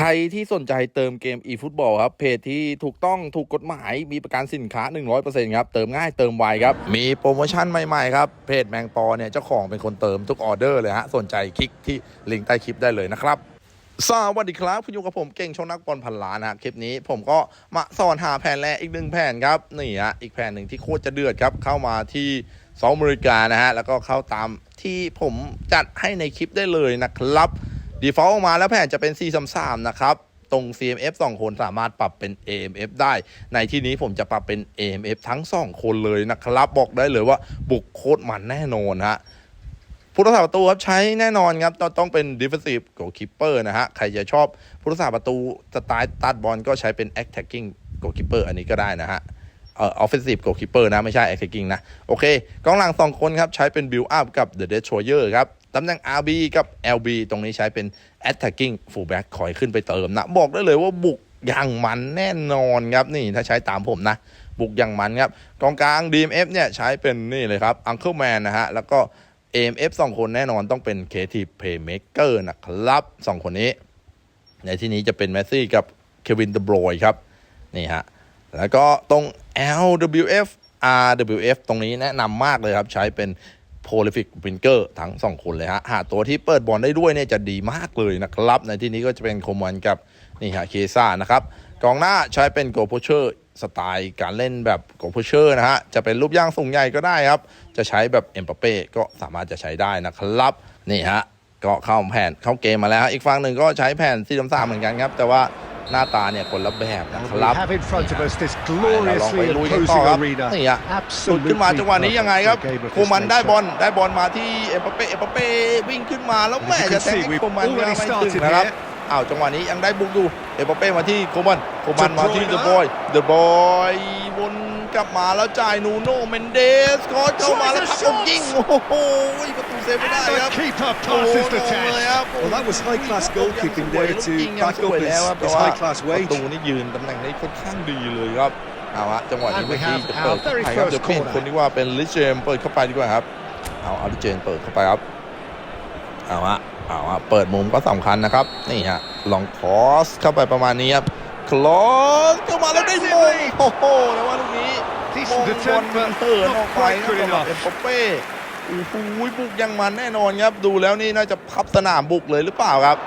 ใครที่สนใจเติมเกม eFootball ครับ เพจที่ถูกต้องถูกกฎหมาย มีประกันสินค้า 100%ครับ เติมง่ายเติมไวครับ มีโปรโมชั่นใหม่ ๆ ครับ เพจแมงปอเนี่ย เจ้าของเป็นคนเติมทุกออเดอร์เลยฮะ สนใจคลิกที่ลิงก์ใต้คลิปได้เลยนะครับสวัสดีครับคุณอยู่กับผมเก่งชนักบอลพันล้านนะครับ คลิปนี้ผมก็มาสอนหาแผนแรกอีกหนึ่งแผนครับ นี่ฮะอีกแผนหนึ่งที่โคตรจะเดือดครับ เข้ามาที่สองอเมริกานะฮะแล้วก็เข้าตามที่ผมจัดให้ในคลิปได้เลยนะครับ ดีฟอลต์ออกมาแล้วแผนจะเป็น4 3 3นะครับ ตรง CMF 2 คนสามารถปรับเป็น AMF ได้ ในที่นี้ผมจะปรับเป็น AMF ทั้ง 2 คนเลยนะครับ บอกได้เลยว่าบุกโคตรมันแน่นอนฮะผู้รักษาประตูครับใช้แน่นอนครับต้องต้องเป็น defensive goalkeeper นะฮะ ใครจะชอบผู้รักษาประตูสไตล์ตัดบอลก็ใช้เป็น attacking goalkeeper อันนี้ก็ได้นะฮะเอ่อ offensive goalkeeper นะ ไม่ใช่ attacking นะ โอเคกองหลัง 2 คนครับ ใช้เป็น build up กับ the destroyer ครับ ตำแหน่ง RB กับ LB ตรงนี้ใช้เป็น attacking fullback คอยขึ้นไปเติมนะ บอกได้เลยว่าบุกอย่างมันแน่นอนครับนี่ถ้าใช้ตามผมนะ บุกอย่างมันครับกองกลาง DMF เนี่ยใช้เป็นนี่เลยครับ Uncle Man นะฮะ แล้วก็ AMF 2คนแน่นอนต้องเป็น creative playmaker นะครับ2คนนี้ ในที่นี้จะเป็นแมสซี่กับเควินเดบรอยครับ นี่ฮะ แล้วก็ตรง LWF RWF ตรงนี้แนะนำมากเลยครับ ใช้เป็น prolific winker ทั้ง 2 คนเลยฮะหาตัวที่เปิดบอลได้ด้วยเนี่ยจะดีมากเลยนะครับ ในที่นี้ก็จะเป็นโคมันกับนี่ฮะเคซ่านะครับกองหน้าใช้เป็นโกโพเชอร์สไตล์การเล่นแบบโกโพเชอร์นะฮะจะเป็นรูปร่างสูงใหญ่ก็ได้ครับ จะใช้แบบเอ็มปาเป้ก็สามารถจะใช้ได้นะครับนี่ฮะก็เข้าแผนเข้าเกมมาแล้วฮะอีกฝั่งหนึ่งก็ใช้แผนซีดำสามเหมือนกันครับ แต่ว่า หน้าตาเนี่ยคนละแบบนะ And ค we รับ have in front of us this เราลองไป gloriously ลุยกันต่อ imposing ครับ arena. นี่ฮะสุด Absolutely ขึ้นมาจังหวะนี้ยังไงครับ perfect for a game of โค this มันได้บอล nature. ได้บอลมาที่เอ็มปาเป้เอ็มปาเป้วิ่งขึ้นมาแล้วแม่ As you จะ can แทง see, ให้ we've โคมัน already ไม่ถึง started นะครับ here. อ้าวจังหวะนี้ยังได้บุกอยู่เอ็มปาเป้มาที่โคมันโคมันมาที่ De เด Bruyne อะบอยเดอะบอยวน กลับมาแล้วจ่ายนูโน่เมนเดสคอสเข้ามาแล้วพักอกยิงโอ้โหประตูเซฟไม่ได้ And ครับ the keeper โอ้โห passes the เลย test. ครับ Well, that was high-class goalkeeping there to ยิงยัง back สวย up his- แล้วครับแต่ his ว่า high-class ประ wage. ตูนี่ยืนตำแหน่งนี้ค่อนข้างดีเลยครับเอาฮะจังหวะนี้ And เมื่ we อกี้ have จะเปิด our เข้า very ไปครับ first เดี๋ยวเปลี่ยน corner. คนที่ว่าเป็นลิเจมเปิดเข้าไปดีกว่าครับเอาเอาลิเจมเปิดเข้าไปครับเอาฮะเอาฮะเปิดมุมก็สำคัญนะครับนี่ฮะลองคอสเข้าไปประมาณนี้ครับคลอสเข้ามาแล้วได้มงโอ้โหแต่ว่าลูกนี้ Decent บอล attempt, มัน but เถินออก not ไป quite ครับ good สำหรับ enough. เอ็มปเป้โอ้โหบุกยังมันแน่นอนครับ ดูแล้วนี่น่าจะพับสนามบุกเลยหรือเปล่าครับ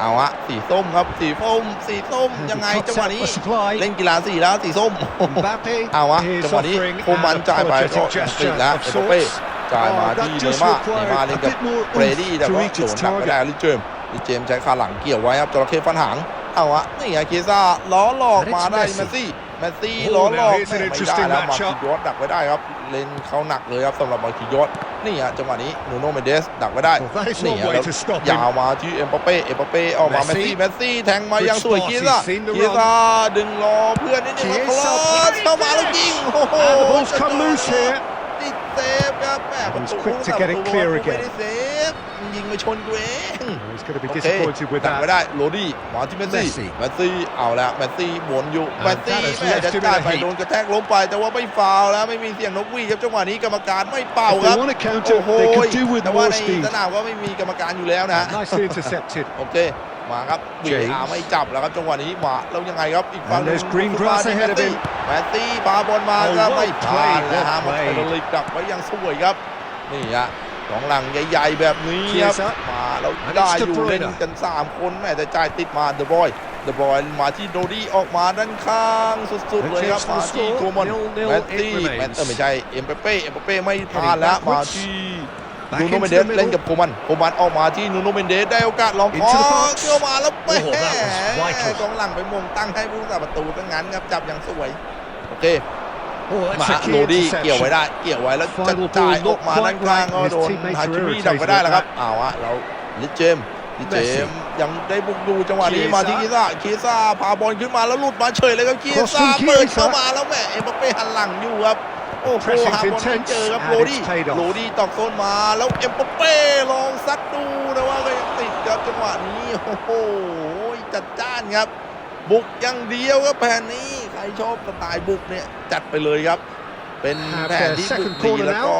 เอาฮะสีส้มครับ สีส้ม สีส้ม ยังไง Cuts จังหวะ out นี้ the supply. เล่นกีฬาสีแล้วสีส้ม Mbappe เอาวะ is จังหวะนี้ offering โคมัน an จ่ายไปก็ apologetic ปิด gesture แล้ว of เอ็มปเป้ sorts. จ่ายมา Oh, that ที่เน just ม่าเน required ม่าเล่น a กับ bit more เบรดี้ oomph แต่ to ว่า reach โด its นหนักไม่ได้ target. ลิเจมลิเจมใช้ขาหลังเกี่ยวไว้ครับจระเข้ฟันหาง เอาวะนี่ไงเคซ่าล้อหลอก And it's มาได้ Messi แมสซี่แมสซี่ Oh, ล้อหลอก now here's แม่ an ไม่ได้ interesting แล้วมา matchup. คิยอสดักไว้ได้ครับ เลนเขาหนักเลยครับสำหรับมาคิยอสนี่ฮะจังหวะนี้นูโน่เมนเดสดักไว้ได้ Well, that is นี่ one ฮะ way แล้ว to stop ยาว him. มาที่เอ็มปาเป้เอ็มปาเป้ออกมาเมส Messi ซี่เมสซี่แทงมา Good ยังสวย spot, คี he's ซ่า seen the คี run. ซ่าดึงรอเพื่อนนิดนึงแล้วคล Chiesa อสเข้ามาแล้วยิงโอ้โห And the ball's come loose here. ติดเซฟครับแม่ประ He's ตู quick to get it ประตู clear ไม่ again. ได้เซฟ ยิงไปชนตัวเอง Oh, He's going to be โอเค disappointed with ดักไม่ that. ได้โรดี้มาที่เมสซี่ Messi เมสซี่เอาแล้วเมสซี่หมุนอยู่ And เมสซี่ that has แม่ left จะ him in จ่าย a ไป heap. โดนกระแทกล้มไปแต่ว่าไม่ฟาวล์แล้วไม่มีเสียงนกหวีดครับจังหวะนี้กรรมการไม่เป่า If ค they รับ want to counter, โอ้โห they could do with แต่ว่า more ใน speed. สนามก็ไม่มีกรรมการอยู่แล้วนะฮะ Nicely intercepted. โอเคมาครับ VAR ไม่จับแล้วครับจังหวะนี้มาแล้วยังไงครับอีกฝั่ง And หนึ่ง there's green grass มาที่ ahead of แมสซี่ him. แมสซี่ปาบอลมา Oh, ก็ well ไม่พลาด played, นะฮะ well มา played. เทลิกดักไว้อยังสวยครับนี่ฮะ สองหลังใหญ่ๆแบบนี้ครับ Chiesa มาแล้ว And ได้ it's อ De ยู่ Bruyne เล่นกัน 3 คนแม่แต่จ่ายติดมาเดอะบอยเดอะบอยมาที่โดดี้ออกมาด้านข้างสุดๆ And เลยครับ checks for มา the ที่ score. โคมอน Nil-nil แมต it ตี้ remains. แมตเตอร์ไม่ใช่เอ็มเปเป้เอ็มเปเป้ไม่พลาดแล้ว Heading มา backwards. ที่ Back นูโน into เมนเด the สเล่น middle. กับโคมันโคมันออกมาที่นูโนเมนเดสได้โอกาสลองคอ Into the box. เชื่อมาแล้วแม่โอ้โห that was vital. กองหลังไปมงตั้งให้ผู้รักษาประตูตั้งงั้นครับจับอย่างสวยโอเค Oh, มา that's a โร key ดี้เกี่ยวไว้ interception. ได้ เกี่ยวไว้แล้วจะ Final จ่าย ball ออกมา not ด้าน quite ข้าง right, ก็ and his โดน teammates ฮาคิ were มิ irritated ดักไว้ได้แล้วครับ with เอาอะเราลิเจมลิเจ Messi มยังได้บุกดูจังหวะนี้ Chiesa มาที่คีซ่าคีซ่าพาบอลขึ้นมาแล้วหลุดมาเฉยเลยครับคี Cross ซ่า from เปิด Chiesa เข้ามาแล้วแหม่เอ็มบัปเป้หันหลังอยู่ครับโอ้โห Pressing's หาบอลไม่ intense เจอครับ and โรดี้ it's paid off โรดี้ตอกโซนมาแล้วเอ็มบัปเป้ลองซัดดูแต่ว่าก็ยังติดครับจังหวะนี้โอ้โหจัดจ้านครับ บุกอย่างเดียวครับแผนนี้ใคร ชอบสไตล์บุกเนี่ยจัดไปเลยครับ เป็นแผนที่บุกดีแล้วก็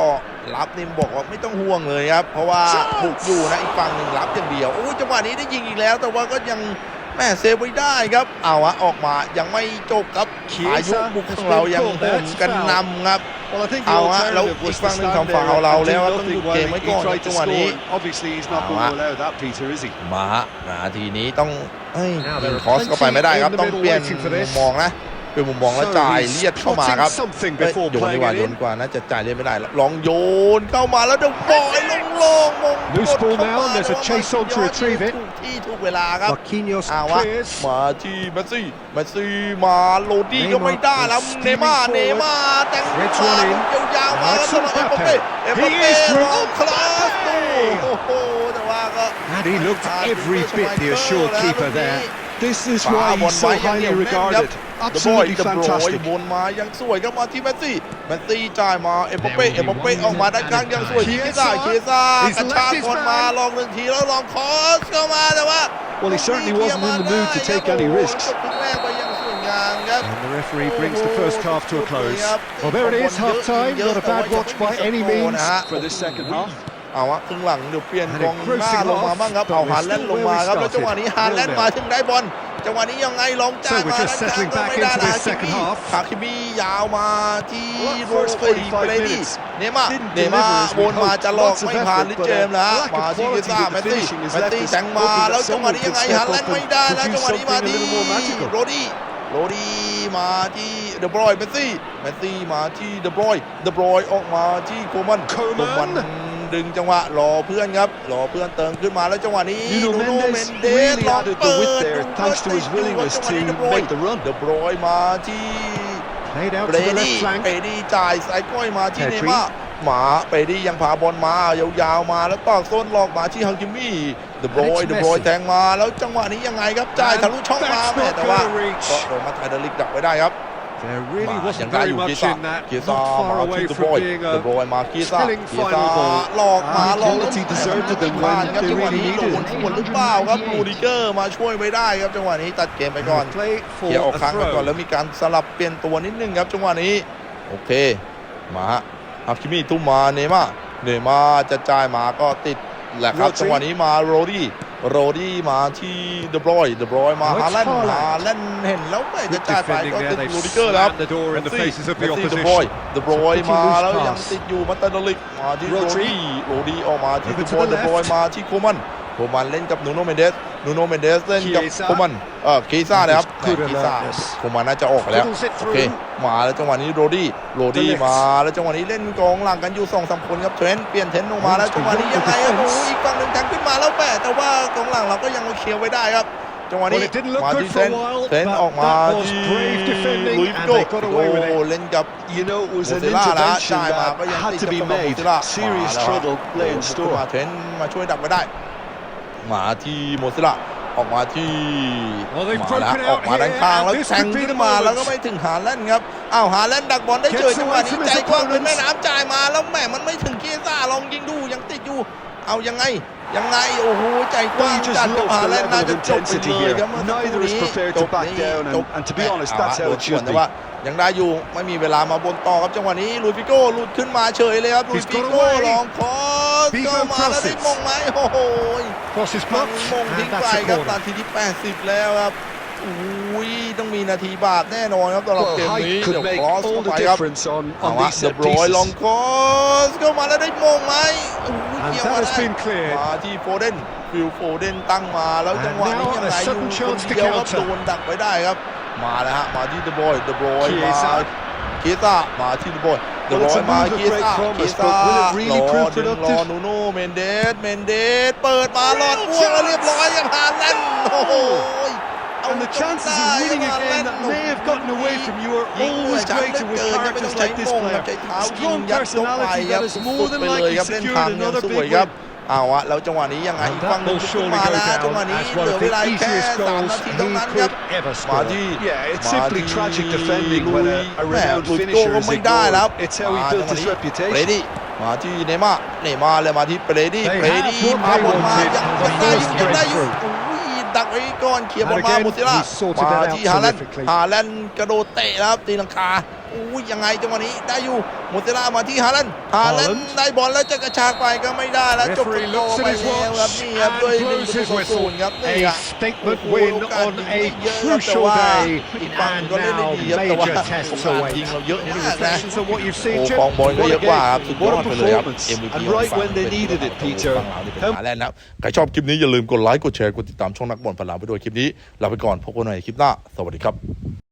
รับนิมบอกว่าไม่ต้องห่วงเลยครับ เพราะว่าบุกอยู่นะอีกฝั่งหนึ่งรับอย่างเดียวโอ้จังหวะนี้ได้ยิงอีกแล้ว แต่ว่าก็ยังแม่เซฟไว้ได้ครับเอาวะออกมายังไม่จบครับอายุบุกของเรายังโหมกันนำครับเอาวะเราอีกฝั่งหนึ่งทำฝั่งเเราแล้วต้องหยุดเกมไว้ก่อนจังหวะนี้เอาฮะนาทีนี้ต้องเฮ้ยคอสก็ไปไม่ได้ครับต้องเปลี่ยนมองนะ เป็นมุมมองแล้วจ่ายเลียดเข้ามาครับโยนดีกว่าโยนกว่าน่าจะจ่ายเลียดไม่ได้ลองโยนเข้ามาแล้วจะปล่อยลงลงมงกดเข้ามาที่ทุกเวลาครับอาวะมาที่เมสซี่เมสซี่มาโรดี้ก็ไม่ได้แล้วเนม่าเนม่าแต่งมายาวมาแล้วสำหเอฟเฟเป้เอฟเฟเป้รอคลาสโอ้โหแต่ว่าก็ And he looked every bit the assured keeper there. This is why he's so highly regarded. Absolutely Well, he certainly wasn't in the mood to take any risks. And the referee brings the first half to a close. Well, there it is, half-time. Not a bad watch by any means. For this second half. เอาวะครึ่งหลังเดี๋ยวเปลี่ยนกองหน้าลงมาบ้างครับเอาฮันแลนลงมาครับแล้วจังหวะนี้ฮันแลนมาถึงได้บอลจังหวะนี้ยังไงลองจ้ามาแล้วจ้าตัวไม่ได้อาคิบีอาคิบียาวมาที่โรสเฟรีเบรดี้เนม่าเนม่าวนมาจะหลอกไม่ผ่านลิเจล้วมาที่กิซ่าแมตตี้แมตตี้แสงมาแล้วจังหวะนี้ยังไงฮันแลนไม่ได้แล้วจังหวะนี้มาที่โรดี้โรดีมาที่เดอะบรอยแมตตี้แมตตี้มาที่เดอะบรอยเดอะบรอยออกมาที่โคมันโคมัน ดึงจังหวะรอเพื่อนครับรอเพื่อนเติมขึ้นมาแล้วจังหวะนี้นูโนเมนเดสลองเปิดดูว่าจังหวะนี้เดบรอยเดบรอยมาที่เบรดี้เบรดี้จ่ายสายก้อยมาที่เนม่าหมาเปดี้ยังพาบอลมายาวๆมาแล้วตอกส้นหลอกมาที่ฮังกิมี่เดบรอยเดบรอยแทงมาแล้วจังหวะนี้ยังไงครับจ่ายทะลุช่องมาแต่ว่าก็โดนมาไทเดลิกดักไว้ได้ครับ There really wasn't very much in that. Not far away from being a killing final ball. หลอกมาหลอกแล้วที deserved it when ครับจังหวะนี้โดนหมดหรือเปล่าครับรูดิเกอร์มาช่วยไม่ได้ครับจังหวะนี้ตัดเกมไปก่อนเขี่ยออกค้างไปก่อนแล้วมีการสลับเปลี่ยนตัวนิดนึงครับจังหวะนี้โอเคมาฮะฮาคิมิทุ่มมาเนม่าเนม่าจะจ่ายมาก็ติดแหละครับจังหวะนี้มาโรดี้ โรดี้มาที่เดบรอยเดบรอยมาฮาแลนด์าเล่นเห็นแล้วไม่จะจ่ายไปก็ติดลูดิเกอร์ครับซี่ซี่เดบรอยเดบรอยมาแล้วยังติดอยู่มาตานลิกมาที่โรดี้โรดี้ออกมาที่เดบรอยเดบรอยมาที่โคมัน โคมันเล่นกับนูโนเมเดสนูโนเมเดสเล่นกับโคมันเออคีซ่าเลครับคือคีซ่าโคมันน่าจะออกแล้วโอเคมาแล้วจังหวะนี้โรดี้โรดี้มาแล้วจังหวะนี้เล่นกองหลังกันอยู่สองสามคนครับเทรนเปลี่ยนเทนลงมาแล้วจังหวะนี้ยังไงโอ้อีกฝั่งหนึ่งแทงขึ้นมาแล้วแปะแต่ว่ากองหลังเราก็ยังเคลียร์ไว้ได้ครับจังหวะนี้มาที่เซนเซนออกมาที่ลุยโดโอ้เล่นกับอีโนอูเซล่าแล้วจ่ายมาก็ยังติดกับตัวอูเซล่ามาแล้วมาเทรนมาช่วยดับไว้ได้ มาที่โมซิล่าออกมาที่มาแล้วออกมาด้านข้างแล้วแซงขึ้นมาแล้วก็ไม่ถึงหาแลนครับอ้าวหาแลนดักบอลได้เจอจังหวะนี้ใจกว้างเป็นแม่น้ำจ่ายมาแล้วแหม่มันไม่ถึงเกียซ่าลองยิงดูยังติดอยู่ เอายังไง ยังไง โอ้โห ใจกว้างจัดกับหาแล้วน่าจะจบไปเลยครับเมื่อสักครู่นี้จบนี้จบแต่ว่ายังได้อยู่ไม่มีเวลามาบนต่อครับจังหวะนี้ลุยฟิโก้หลุดขึ้นมาเฉยเลยครับลุยฟิโก้ลองคอสเข้ามาแล้วได้มงไหมโอ้โหมันมงทิ้งไปครับนาทีที่ 80 แล้วครับ อุ้ยต้องมีนาทีบาทแน่นอนครับตลอดเกมนี้เดี๋ยวครอสเข้าไปครับเอาละเดบรอยลองคอสเข้ามาแล้วได้มงไหมเกี่ยวมาได้มาที่โฟเดนฟิลโฟเดนตั้งมาแล้วจังหวะนี้ยังไงอยู่คนเดียวครับโดนดักไปได้ครับ มาแล้วฮะมาที่เดบรอยเดบรอยมาเคซ่ามาที่เดบรอยเดบรอยมาเคซ่าเคซ่ารอเดนรอนูโน่เมนเดสเมนเดสเปิดมาหลอดพ่วงแล้วเรียบร้อยยังหาแน่นโอ้ and the chances of winning a game that may have gotten away from you are always greater with characters like this player. Strong personality that is more than likely secured another big win. เอาอะแล้วจังหวะนี้ยังไงฟังดูมาแล้วจังหวะนี้เหลือเวลาแค่สามนาทีเท่านั้นครับมาดีมาดีลุยแม่หลุดตัวก็ไม่ได้แล้วมาจังหวะนี้เรดี้มาที่เนม่าเนม่าเลยมาที่เปรดี้เปรดี้มาบนมายังได้อยู่ยังได้อยู่ ดักไว้ก่อนเคลียร์บอล And มา again, มูซิล่า he sorted มา that out ที่ฮาแลนด์ terrifically. ฮาแลนด์กระโดดเตะแล้วตีลังกาอุ้ยยังไงจังหวะนี้ได้อยู่โมเตล่ามาที่ฮาลันด์ฮาลันด์ Haaland ได้บอลแล้วจะกระชากไปก็ไม่ได้แล้วจบ Referee โต looks ไป at his แล้วครับ watch นี่ครับ and ด้วยหนึ่ง blows ประ his ตูต่อศู whistle. นย์ครับนี่ A ครับ statement โอ้โห win โอกาส on ยิง a เยอะครับแต่ crucial ว่า day, อีกฝั่ง and ก็เล่นได้ now ดีครับแต่ว่า major โอ tests กาสยิง await. เราเยอะ Any มากนะ reflections on what you've โอ้ seen, ฟอง Chip? บอลก็เยอะกว่าครับสุดยอ What ด a ไปเลยครับ performance. MVP And ของ right ฝั่ง when they เป็น needed it, ฝั่ง Peter. ฝั่งเราวนี่เป็นหาแลนด์นะครับใครชอบคลิปนี้อย่าลืมกดไลค์กดแชร์กดติดตามช่องนักบอลพลาไปด้วยคลิปนี้ลาไปก่อนพบกันใหม่คลิปหน้าสวัสดีครับ